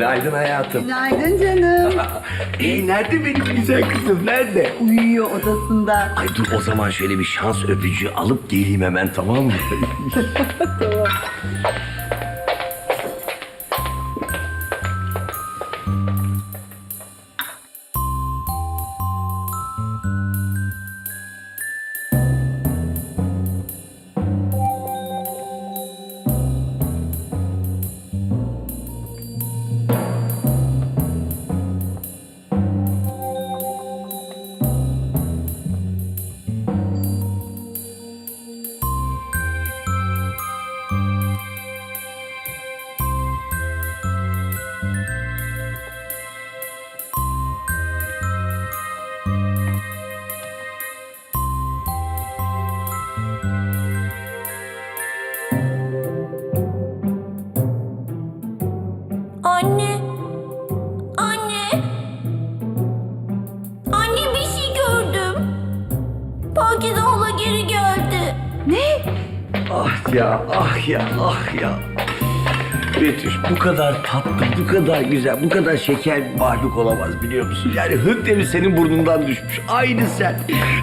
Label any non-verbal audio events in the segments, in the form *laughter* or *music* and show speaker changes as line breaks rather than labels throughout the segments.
Günaydın hayatım.
Günaydın canım. *laughs*
İyi nerede benim güzel kızım nerede?
Uyuyor odasında.
Ay dur o zaman şöyle bir şans öpücüğü alıp geleyim hemen tamam mı? *laughs*
Anne.
Ya ah ya ah ya. Betüş bu kadar tatlı, bu kadar güzel, bu kadar şeker bir mahluk olamaz biliyor musun? Yani hınteri senin burnundan düşmüş. Aynı sen.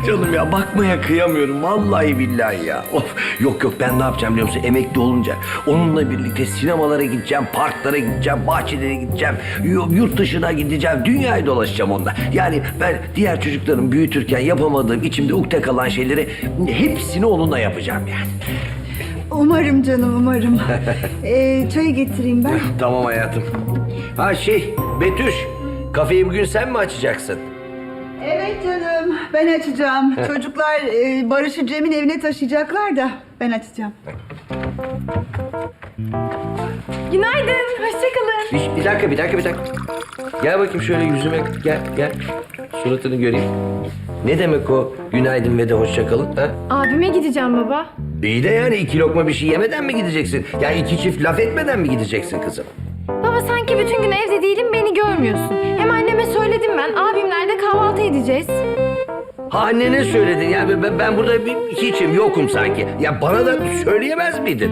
Canım ya bakmaya kıyamıyorum. Vallahi billahi ya. Of. Yok yok ben ne yapacağım biliyor musun? Emekli olunca onunla birlikte sinemalara gideceğim, parklara gideceğim, bahçelere gideceğim, yu- yurt dışına gideceğim, dünyayı dolaşacağım onunla. Yani ben diğer çocukların büyütürken yapamadığım, içimde ukde kalan şeyleri hepsini onunla yapacağım yani.
Umarım canım umarım. *laughs* ee, çayı getireyim ben. *laughs*
Tamam hayatım. Ha şey, Betüş, kafeyi bugün sen mi açacaksın?
Evet canım ben açacağım. *laughs* Çocuklar e, Barış'ı Cem'in evine taşıyacaklar da ben açacağım.
Günaydın, hoşçakalın.
Bir, bir dakika, bir dakika, bir dakika. Gel bakayım şöyle yüzüme, gel, gel. Suratını göreyim. Ne demek o günaydın ve de hoşça kalın, ha?
Abime gideceğim baba.
İyi de yani iki lokma bir şey yemeden mi gideceksin? Ya iki çift laf etmeden mi gideceksin kızım?
Baba sanki bütün gün evde değilim, beni görmüyorsun. Hem anneme söyledim ben, abimlerle kahvaltı edeceğiz.
Ha annene söyledin ya ben, ben burada bir hiçim yokum sanki. Ya bana da söyleyemez miydin?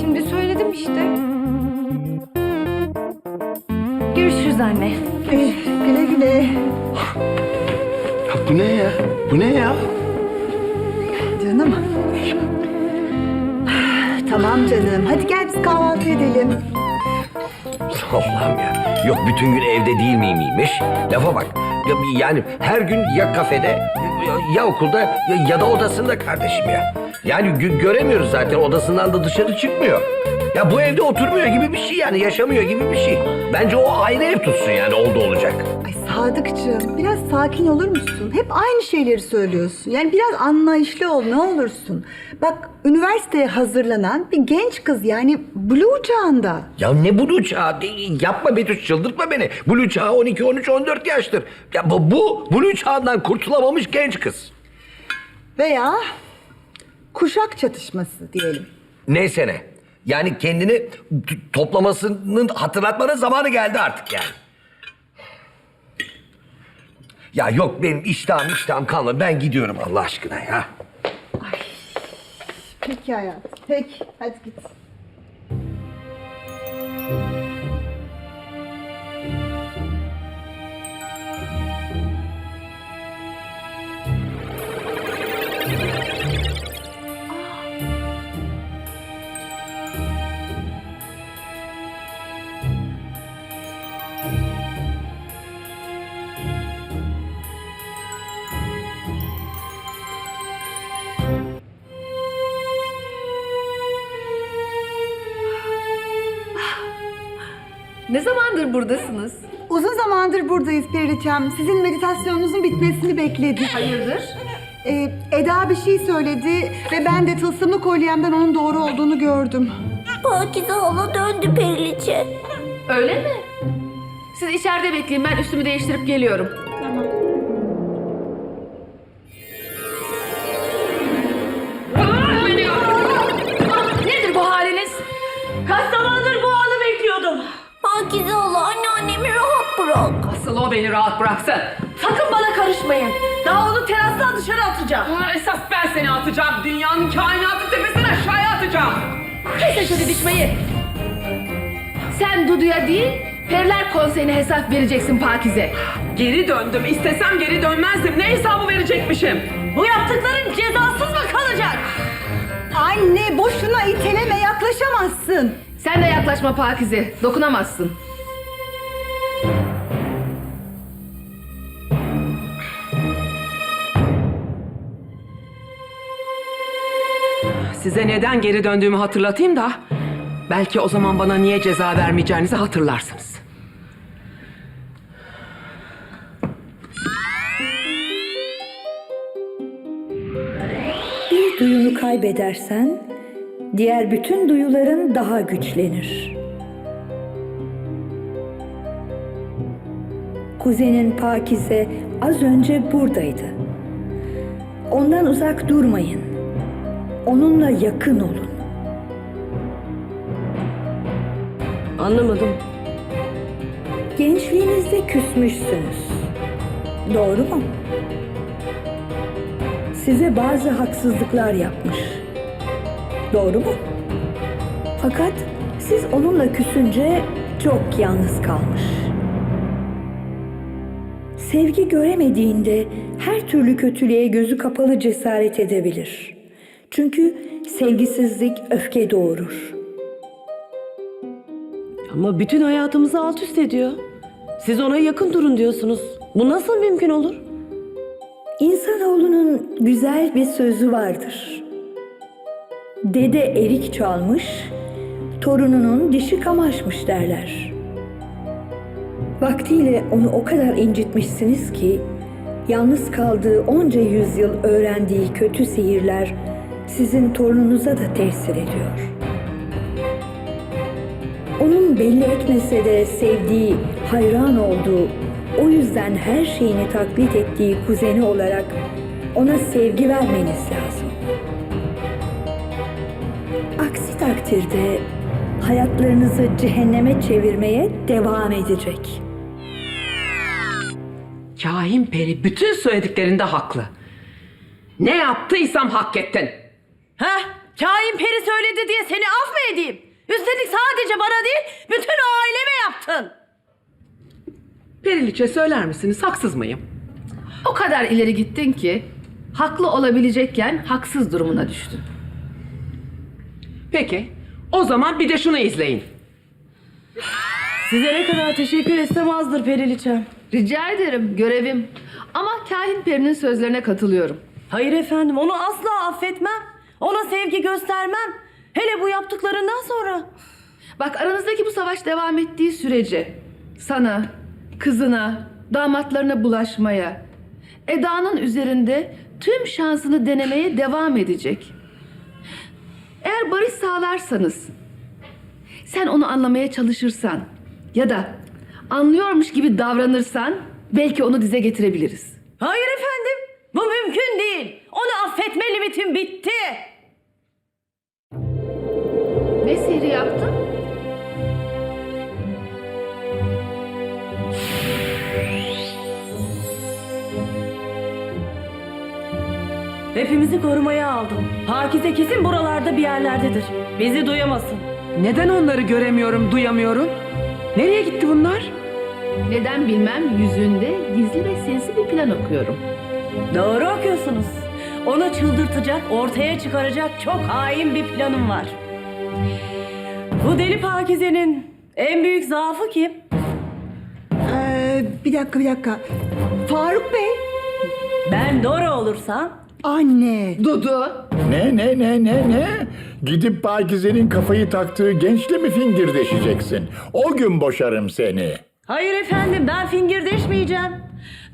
Şimdi söyledim işte. Görüşürüz anne.
Ee, güle güle.
Ya bu ne ya? Bu ne ya?
Canım. Tamam canım. Hadi gel biz kahvaltı edelim.
Allah'ım ya. Yok bütün gün evde değil miyim miymiş? Lafa bak. Ya, yani her gün ya kafede ya, ya okulda ya, ya da odasında kardeşim ya. Yani gö- göremiyoruz zaten odasından da dışarı çıkmıyor. Ya bu evde oturmuyor gibi bir şey yani yaşamıyor gibi bir şey. Bence o ayrı ev tutsun yani oldu olacak.
Ay Sadıkçığım biraz sakin olur musun? Hep aynı şeyleri söylüyorsun. Yani biraz anlayışlı ol ne olursun. Bak üniversiteye hazırlanan bir genç kız yani blue çağında.
Ya ne blue çağı? De- Yapma Betüş çıldırtma beni. Blue çağı 12, 13, 14 yaştır. Ya bu, bu blue çağından kurtulamamış genç kız.
Veya kuşak çatışması diyelim.
Neyse ne. Yani kendini t- toplamasının hatırlatmanın zamanı geldi artık yani. Ya yok benim iştahım iştahım kalmadı. Ben gidiyorum Allah aşkına ya.
Peki hayatım. Peki. Hadi git.
Ne zamandır buradasınız?
Uzun zamandır buradayız Periliçem. Sizin meditasyonunuzun bitmesini bekledik.
Hayırdır?
Ee, Eda bir şey söyledi ve ben de tılsımlı kolyemden onun doğru olduğunu gördüm.
Pakize hala döndü Periliçe.
Öyle mi? Siz içeride bekleyin, ben üstümü değiştirip geliyorum. Beni rahat bıraksın. Sakın bana karışmayın. Daha onu terastan dışarı atacağım.
Esas ben seni atacağım. Dünyanın kainatı tepesine aşağıya atacağım.
Kesin şu didişmeyi. Sen Dudu'ya değil,
Periler Konseyi'ne hesap vereceksin Pakize.
Geri döndüm. İstesem geri dönmezdim. Ne hesabı verecekmişim?
Bu yaptıkların cezasız mı kalacak?
Anne boşuna iteleme yaklaşamazsın.
Sen de yaklaşma Pakize. Dokunamazsın.
Size neden geri döndüğümü hatırlatayım da belki o zaman bana niye ceza vermeyeceğinizi hatırlarsınız.
Bir duyunu kaybedersen diğer bütün duyuların daha güçlenir. Kuzenin Pakize az önce buradaydı. Ondan uzak durmayın. Onunla yakın olun.
Anlamadım.
Gençliğinizde küsmüşsünüz. Doğru mu? Size bazı haksızlıklar yapmış. Doğru mu? Fakat siz onunla küsünce çok yalnız kalmış. Sevgi göremediğinde her türlü kötülüğe gözü kapalı cesaret edebilir. Çünkü sevgisizlik öfke doğurur.
Ama bütün hayatımızı alt üst ediyor. Siz ona yakın durun diyorsunuz. Bu nasıl mümkün olur?
İnsanoğlunun güzel bir sözü vardır. Dede erik çalmış, torununun dişi kamaşmış derler. Vaktiyle onu o kadar incitmişsiniz ki, yalnız kaldığı onca yüzyıl öğrendiği kötü sihirler sizin torununuza da tesir ediyor. Onun belli etmese de sevdiği, hayran olduğu, o yüzden her şeyini taklit ettiği kuzeni olarak ona sevgi vermeniz lazım. Aksi takdirde hayatlarınızı cehenneme çevirmeye devam edecek.
Kahin peri bütün söylediklerinde haklı. Ne yaptıysam hak ettin.
Heh, kain peri söyledi diye seni af mı edeyim? Üstelik sadece bana değil, bütün aileme yaptın.
Periliçe söyler misiniz haksız mıyım?
O kadar ileri gittin ki haklı olabilecekken haksız durumuna düştün.
Peki o zaman bir de şunu izleyin.
Size ne kadar teşekkür etsem azdır Periliçem.
Rica ederim görevim. Ama kahin perinin sözlerine katılıyorum.
Hayır efendim, onu asla affetmem. Ona sevgi göstermem. Hele bu yaptıklarından sonra.
Bak aranızdaki bu savaş devam ettiği sürece sana, kızına, damatlarına bulaşmaya, Eda'nın üzerinde tüm şansını denemeye devam edecek. Eğer barış sağlarsanız, sen onu anlamaya çalışırsan ya da anlıyormuş gibi davranırsan belki onu dize getirebiliriz.
Hayır efendim, bu mümkün değil. Onu affetme limitim bitti.
Ne sihri yaptın?
Hepimizi korumaya aldım. Pakize kesin buralarda bir yerlerdedir. Bizi duyamasın.
Neden onları göremiyorum, duyamıyorum? Nereye gitti bunlar?
Neden bilmem yüzünde gizli ve sinsi bir plan okuyorum.
Doğru okuyorsunuz. Onu çıldırtacak, ortaya çıkaracak çok hain bir planım var. Bu deli Pakize'nin en büyük zaafı kim?
Ee, bir dakika bir dakika. Faruk Bey.
Ben Dora olursam
Anne.
Dudu,
Ne ne ne ne ne? Gidip Pakize'nin kafayı taktığı gençle mi fingirdeşeceksin? O gün boşarım seni.
Hayır efendim ben fingirdeşmeyeceğim.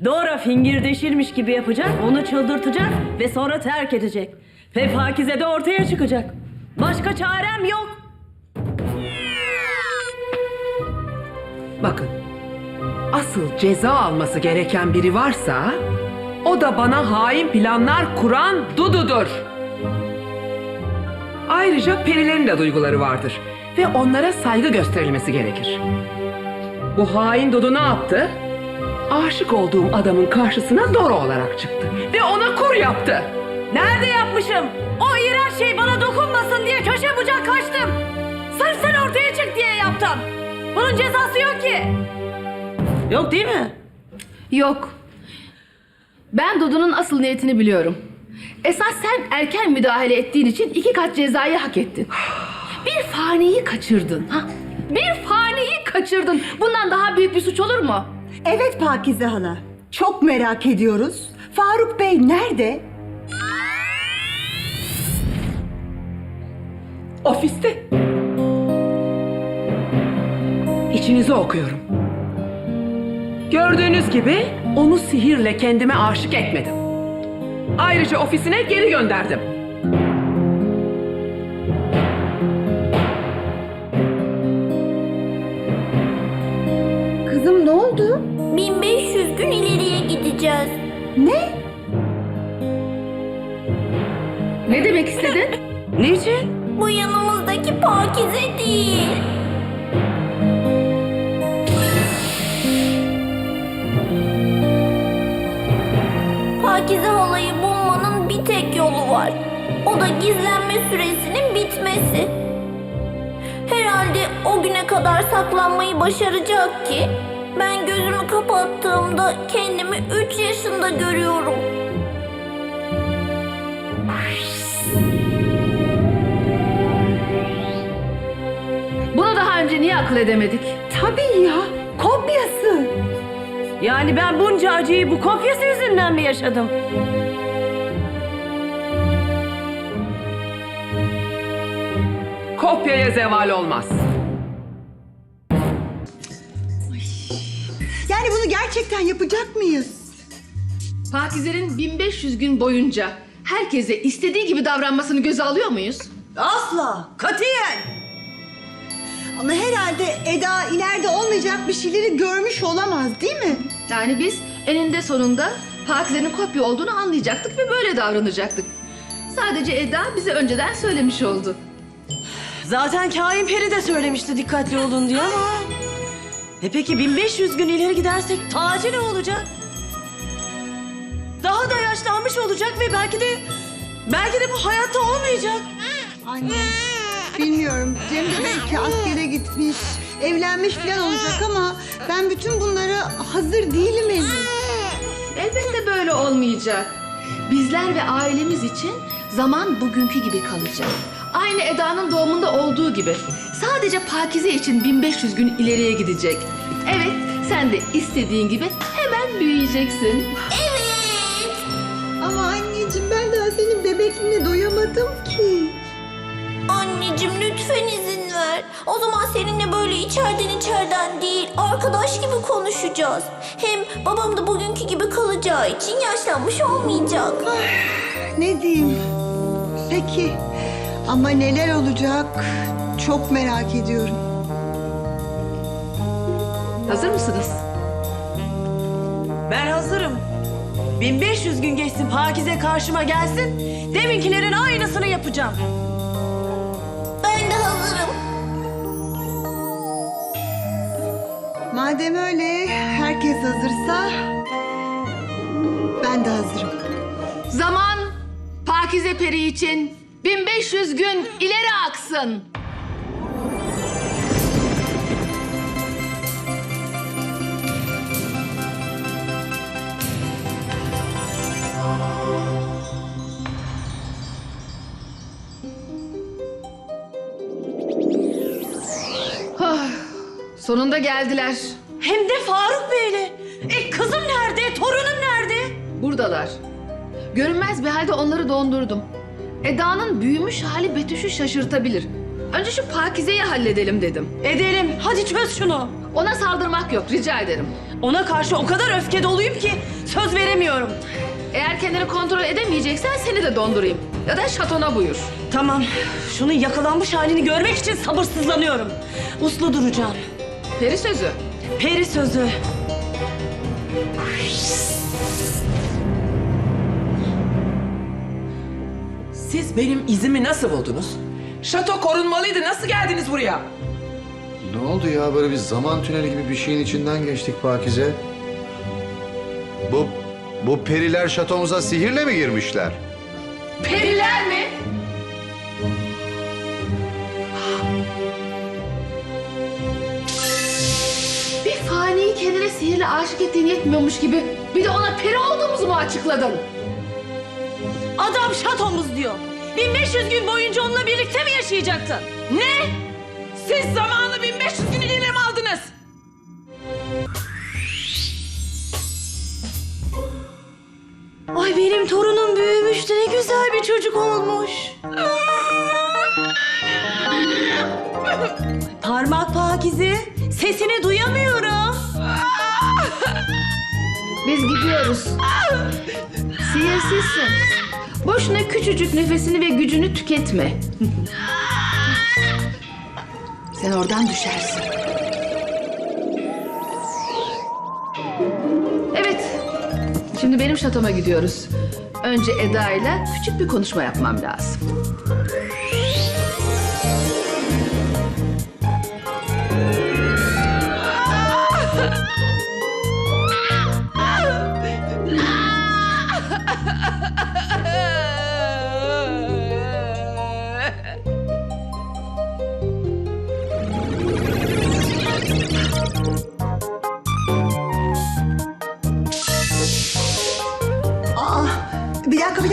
Dora fingirdeşirmiş gibi yapacak, onu çıldırtacak ve sonra terk edecek. Ve Pakize de ortaya çıkacak. Başka çarem yok.
Bakın, asıl ceza alması gereken biri varsa o da bana hain planlar kuran Dudu'dur. Ayrıca perilerin de duyguları vardır ve onlara saygı gösterilmesi gerekir. Bu hain Dudu ne yaptı? Aşık olduğum adamın karşısına Dora olarak çıktı ve ona kur yaptı.
Nerede yapmışım? O iğrenç şey bana dokunmasın diye köşe bucak kaçtım. Sırf sen ortaya çık diye yaptım. Bunun cezası yok ki. Yok değil mi?
Yok. Ben Dudu'nun asıl niyetini biliyorum. Esas sen erken müdahale ettiğin için iki kat cezayı hak ettin. Bir faniyi kaçırdın. Ha? Bir faniyi kaçırdın. Bundan daha büyük bir suç olur mu?
Evet Pakize hala. Çok merak ediyoruz. Faruk Bey nerede?
Ofiste. İçinizi okuyorum. Gördüğünüz gibi onu sihirle kendime aşık etmedim. Ayrıca ofisine geri gönderdim.
Da gizlenme süresinin bitmesi. Herhalde o güne kadar saklanmayı başaracak ki ben gözümü kapattığımda kendimi 3 yaşında görüyorum.
Bunu daha önce niye akıl edemedik?
Tabii ya. Kopyası.
Yani ben bunca acıyı bu kopyası yüzünden mi yaşadım?
Kopyaya zeval olmaz.
Yani bunu gerçekten yapacak mıyız?
Pakize'nin 1500 gün boyunca herkese istediği gibi davranmasını göze alıyor muyuz?
Asla. Katiyen. Ama herhalde Eda ileride olmayacak bir şeyleri görmüş olamaz değil mi?
Yani biz eninde sonunda Pakize'nin kopya olduğunu anlayacaktık ve böyle davranacaktık. Sadece Eda bize önceden söylemiş oldu.
Zaten Kain Peri de söylemişti dikkatli olun diye ama... E peki 1500 gün ileri gidersek Taci ne olacak? Daha da yaşlanmış olacak ve belki de... Belki de bu hayatta olmayacak.
Anne. Bilmiyorum. Cem de belki askere gitmiş, evlenmiş falan olacak ama ben bütün bunlara hazır değilim Elif.
Elbette böyle olmayacak. Bizler ve ailemiz için zaman bugünkü gibi kalacak. Aynı Eda'nın doğumunda olduğu gibi. Sadece Pakize için 1500 gün ileriye gidecek. Evet, sen de istediğin gibi hemen büyüyeceksin.
Evet.
Ama anneciğim ben daha senin bebekliğine doyamadım ki.
Anneciğim lütfen izin ver. O zaman seninle böyle içeriden içeriden değil, arkadaş gibi konuşacağız. Hem babam da bugünkü gibi kalacağı için yaşlanmış olmayacak.
Ne diyeyim? Peki. Ama neler olacak çok merak ediyorum.
Hazır mısınız?
Ben hazırım. 1500 gün geçsin Pakize karşıma gelsin. Deminkilerin aynısını yapacağım.
Ben de hazırım.
Madem öyle herkes hazırsa ben de hazırım.
Zaman Pakize Peri için 1500 gün ileri aksın. Ah, Sonunda geldiler.
Hem de Faruk Bey'le. E kızım nerede? Torunum nerede?
Buradalar. Görünmez bir halde onları dondurdum. Eda'nın büyümüş hali Betüş'ü şaşırtabilir. Önce şu Pakize'yi halledelim dedim.
Edelim. Hadi çöz şunu.
Ona saldırmak yok rica ederim.
Ona karşı o kadar öfke doluyum ki söz veremiyorum.
Eğer kendini kontrol edemeyeceksen seni de dondurayım. Ya da şatona buyur.
Tamam. Şunun yakalanmış halini görmek için sabırsızlanıyorum. Uslu duracağım.
Peri sözü.
Peri sözü.
Siz benim izimi nasıl buldunuz? Şato korunmalıydı. Nasıl geldiniz buraya?
Ne oldu ya böyle bir zaman tüneli gibi bir şeyin içinden geçtik Pakize? Bu bu periler şatomuza sihirle mi girmişler?
Periler mi? sihirle aşık ettiğin yetmiyormuş gibi bir de ona peri olduğumuzu mu açıkladın?
Adam şatomuz diyor. 1500 gün boyunca onunla birlikte mi yaşayacaktın?
Ne? Siz zamanı 1500 gün ileri mi aldınız?
Ay benim torunum büyümüş de ne güzel bir çocuk olmuş. Parmak Pakize, sesini duyamıyorum.
Biz gidiyoruz. Sihirsizsin. Boşuna küçücük nefesini ve gücünü tüketme. Sen oradan düşersin. Evet. Şimdi benim şatoma gidiyoruz. Önce Eda ile küçük bir konuşma yapmam lazım.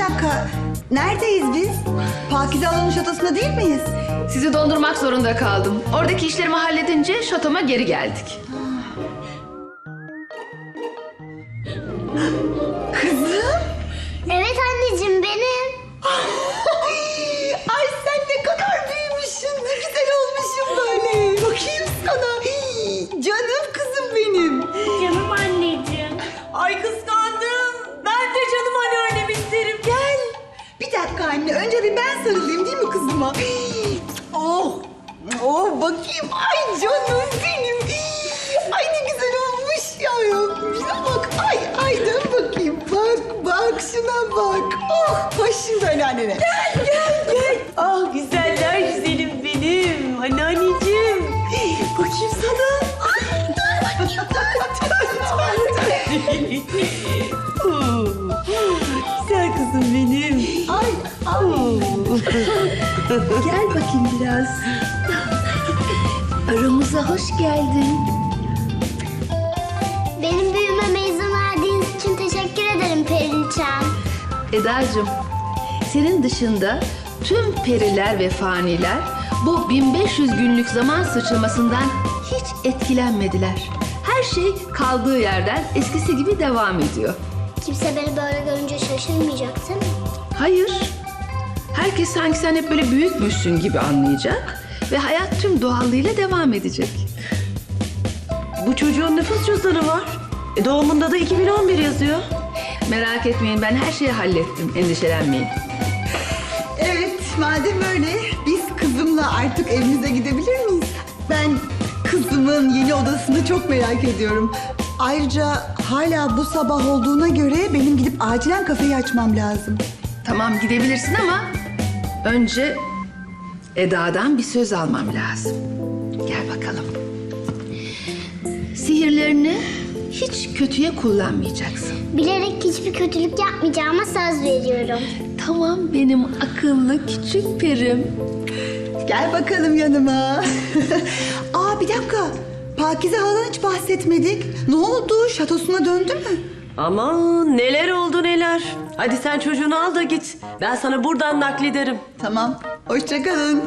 Dakika. Neredeyiz biz? Pakize Hanım'ın şatosunda değil miyiz?
Sizi dondurmak zorunda kaldım. Oradaki işlerimi halledince şatoma geri geldik.
Oh, oh bakayım. Ay canım benim. Ay ne güzel olmuş ya. Şuna bak. Ay, ay dön bakayım. Bak, bak şuna bak. Oh, başım böyle annene.
Gel gel gel. Ah güzeller güzelim benim. Anneanneciğim. Bakayım sana.
Ay, dur bakayım. Dur, dur, dur, *laughs* Gel bakayım biraz.
Aramıza hoş geldin. Benim büyümeme izin verdiğiniz için teşekkür ederim Perinçem.
Eda'cığım, senin dışında tüm periler ve faniler bu 1500 günlük zaman sıçramasından hiç etkilenmediler. Her şey kaldığı yerden eskisi gibi devam ediyor.
Kimse beni böyle görünce şaşırmayacak değil mi?
Hayır, herkes sanki sen hep böyle büyükmüşsün gibi anlayacak ve hayat tüm doğallığıyla devam edecek.
Bu çocuğun nüfus cüzdanı var. E, doğumunda da 2011 yazıyor.
Merak etmeyin ben her şeyi hallettim, endişelenmeyin.
Evet, madem öyle biz kızımla artık evimize gidebilir miyiz? Ben kızımın yeni odasını çok merak ediyorum. Ayrıca hala bu sabah olduğuna göre benim gidip acilen kafeyi açmam lazım.
Tamam gidebilirsin ama önce Eda'dan bir söz almam lazım. Gel bakalım. Sihirlerini hiç kötüye kullanmayacaksın.
Bilerek hiçbir kötülük yapmayacağıma söz veriyorum.
Tamam benim akıllı küçük perim.
Gel bakalım yanıma. *laughs* Aa bir dakika. Pakize halan hiç bahsetmedik. Ne oldu? Şatosuna döndü mü?
Aman neler oldu neler. Hadi sen çocuğunu al da git. Ben sana buradan naklederim.
Tamam. Hoşça kalın.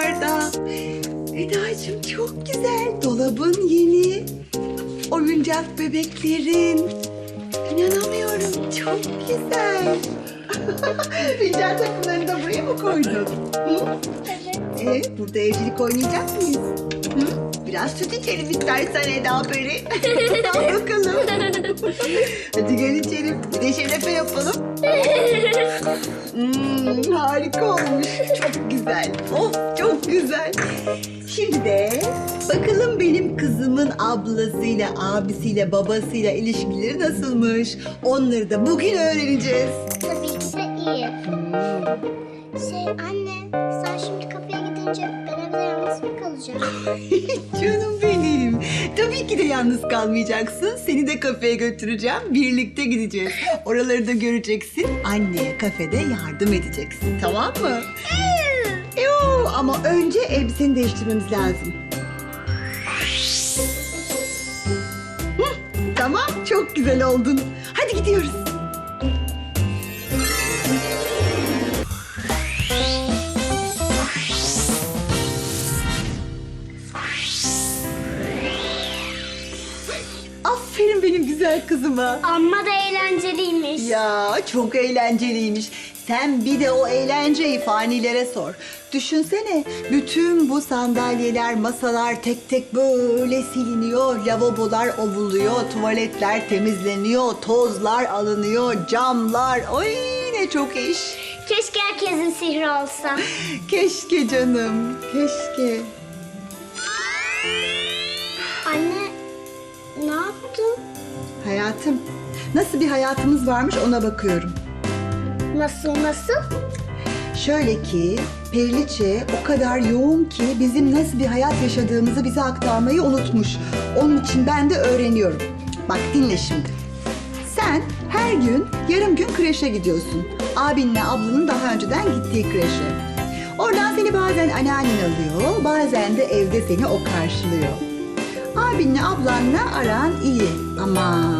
Duvarda. Eda'cığım çok güzel. Dolabın yeni. Oyuncak bebeklerin. İnanamıyorum. Çok güzel. *laughs* Fincan takımlarını da buraya mı koydun? Hı? Ee, burada evcilik oynayacak mıyız? Hı? Biraz süt içelim istersen Eda Peri. *laughs* Al bakalım. Hadi gel içelim. Bir de şerefe yapalım. Hmm, harika olmuş. Çok güzel. Of çok güzel. Şimdi de bakalım benim kızımın ablasıyla, abisiyle, babasıyla ilişkileri nasılmış? Onları da bugün öğreneceğiz.
Tabii ki de iyi. Şey anne, sen şimdi kapıya gidince yalnız mı kalacağım? *laughs*
Canım benim. Tabii ki de yalnız kalmayacaksın. Seni de kafeye götüreceğim. Birlikte gideceğiz. Oraları da göreceksin. Anneye kafede yardım edeceksin. Tamam mı? Yoo, ama önce elbiseni değiştirmemiz lazım. Hı, tamam, çok güzel oldun. Hadi gidiyoruz. Güzel kızıma.
Amma da eğlenceliymiş.
Ya çok eğlenceliymiş. Sen bir de o eğlenceyi fanilere sor. Düşünsene bütün bu sandalyeler, masalar tek tek böyle siliniyor. Lavabolar ovuluyor, tuvaletler temizleniyor, tozlar alınıyor, camlar. Oy ne çok iş.
Keşke herkesin sihri olsa. *laughs*
Keşke canım, keşke.
Anne, ne yaptın?
Hayatım, nasıl bir hayatımız varmış ona bakıyorum.
Nasıl nasıl?
Şöyle ki Periliçe o kadar yoğun ki bizim nasıl bir hayat yaşadığımızı bize aktarmayı unutmuş. Onun için ben de öğreniyorum. Bak dinle şimdi. Sen her gün yarım gün kreşe gidiyorsun. Abinle ablanın daha önceden gittiği kreşe. Oradan seni bazen anneannen alıyor, bazen de evde seni o karşılıyor. Abinle ablanla aran iyi ama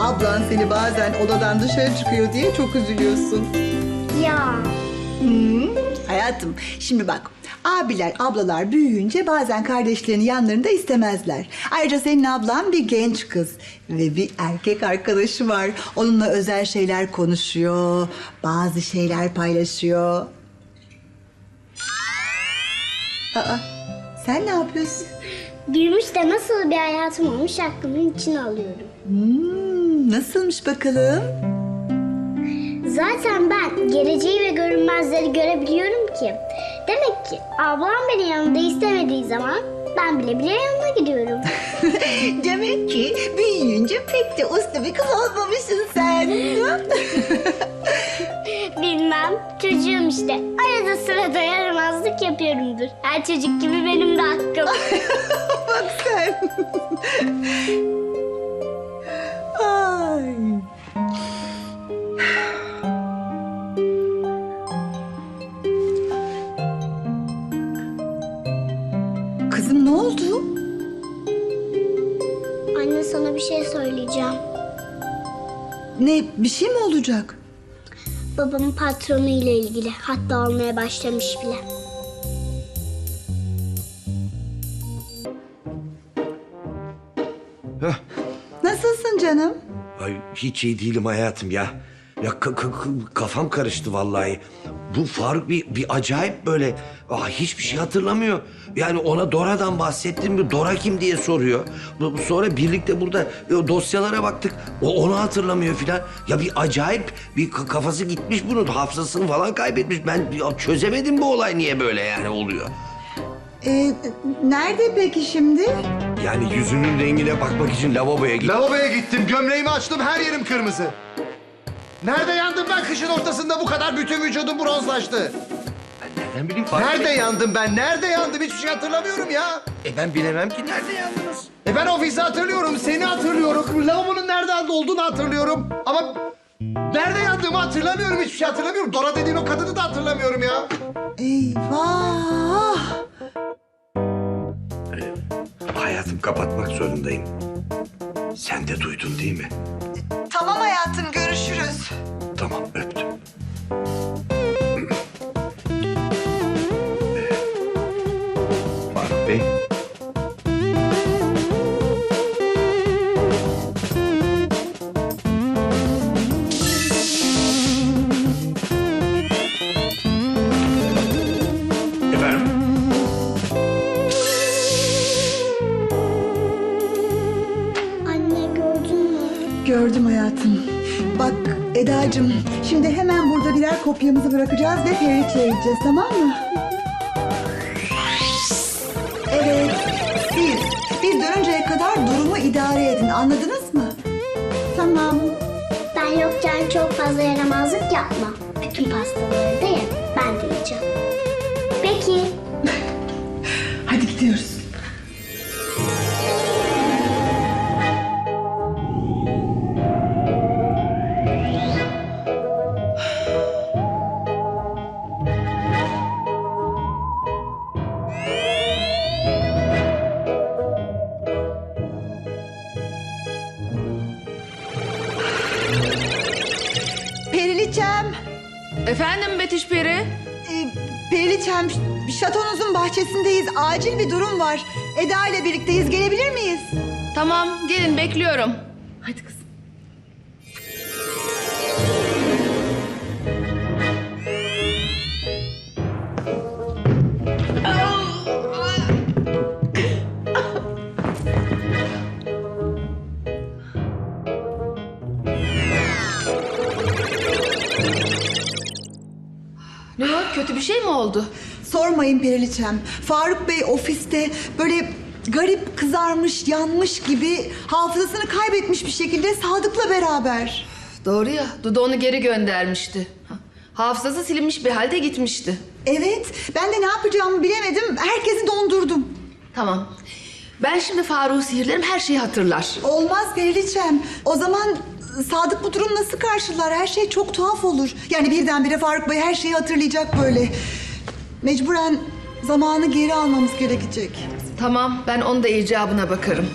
ablan seni bazen odadan dışarı çıkıyor diye çok üzülüyorsun.
Ya,
Hmm, hayatım şimdi bak abiler ablalar büyüyünce bazen kardeşlerini yanlarında istemezler. Ayrıca senin ablan bir genç kız ve bir erkek arkadaşı var. Onunla özel şeyler konuşuyor, bazı şeyler paylaşıyor. Aa, sen ne yapıyorsun?
Büyümüş de nasıl bir hayatım olmuş aklımın içine alıyorum.
Hmm, nasılmış bakalım?
Zaten ben geleceği ve görünmezleri görebiliyorum ki. Demek ki ablam beni yanında istemediği zaman ben bile bile yanına gidiyorum. *laughs*
Demek ki büyüyünce pek de uslu bir kız olmamışsın sen. *laughs*
Bilmem çocuğum işte. Arada sırada yaramazlık yapıyorumdur. Her çocuk gibi benim de hakkım. *laughs*
Bak sen. Ay. Kızım ne oldu?
Anne sana bir şey söyleyeceğim.
Ne bir şey mi olacak?
Babamın patronu ile ilgili. Hatta olmaya başlamış bile.
Nasılsın canım?
Ay hiç iyi değilim hayatım ya. Ya ka- ka- ka- kafam karıştı vallahi. Bu Faruk bir, bir acayip böyle ah, hiçbir şey hatırlamıyor. Yani ona Dora'dan bahsettim mi Dora kim diye soruyor. Bu- Sonra birlikte burada e, dosyalara baktık. O onu hatırlamıyor filan. Ya bir acayip bir ka- kafası gitmiş bunun hafızasını falan kaybetmiş. Ben ya çözemedim bu olay niye böyle yani oluyor.
Ee, nerede peki şimdi?
Yani yüzünün rengine bakmak için lavaboya gittim.
Lavaboya gittim, gömleğimi açtım, her yerim kırmızı. Nerede yandım ben kışın ortasında bu kadar bütün vücudum bronzlaştı?
Nereden bileyim Faruk
Nerede
Bey?
yandım ben? Nerede yandım? Hiçbir şey hatırlamıyorum ya.
E ben bilemem ki nerede yandınız.
E ben ofisi hatırlıyorum, seni hatırlıyorum, lavabonun nerede olduğunu hatırlıyorum. Ama nerede yandığımı hatırlamıyorum, hiçbir şey hatırlamıyorum. Dora dediğin o kadını da hatırlamıyorum ya.
Eyvah!
Hayatım kapatmak zorundayım. Sen de duydun değil mi?
Tamam hayatım görüşürüz.
Tamam öptüm.
Gördüm hayatım. Bak Eda'cığım şimdi hemen burada birer kopyamızı bırakacağız ve Periliçe'ye gideceğiz tamam mı? Evet siz. Biz dönünceye kadar durumu idare edin anladınız mı? Tamam.
Ben yokken çok fazla yaramazlık yapma. Bütün pastaları da ye. Ben de yiyeceğim. Peki. *laughs*
Efendim Betiş Peri?
Ee, Periliçem, ş- şatonuzun bahçesindeyiz. Acil bir durum var. Eda ile birlikteyiz. Gelebilir miyiz?
Tamam gelin bekliyorum.
Hadi kızım.
Kötü bir şey mi oldu?
Sormayın Periliçem. Faruk Bey ofiste böyle garip kızarmış, yanmış gibi hafızasını kaybetmiş bir şekilde Sadık'la beraber.
Doğru ya Dudu onu geri göndermişti. Ha, Hafızası silinmiş bir halde gitmişti.
Evet, ben de ne yapacağımı bilemedim. Herkesi dondurdum.
Tamam. Ben şimdi Faruk'u sihirlerim her şeyi hatırlar.
Olmaz Periliçem. O zaman Sadık bu durum nasıl karşılar? Her şey çok tuhaf olur. Yani birdenbire Faruk Bey her şeyi hatırlayacak böyle. Mecburen zamanı geri almamız gerekecek.
Tamam ben onun da icabına bakarım.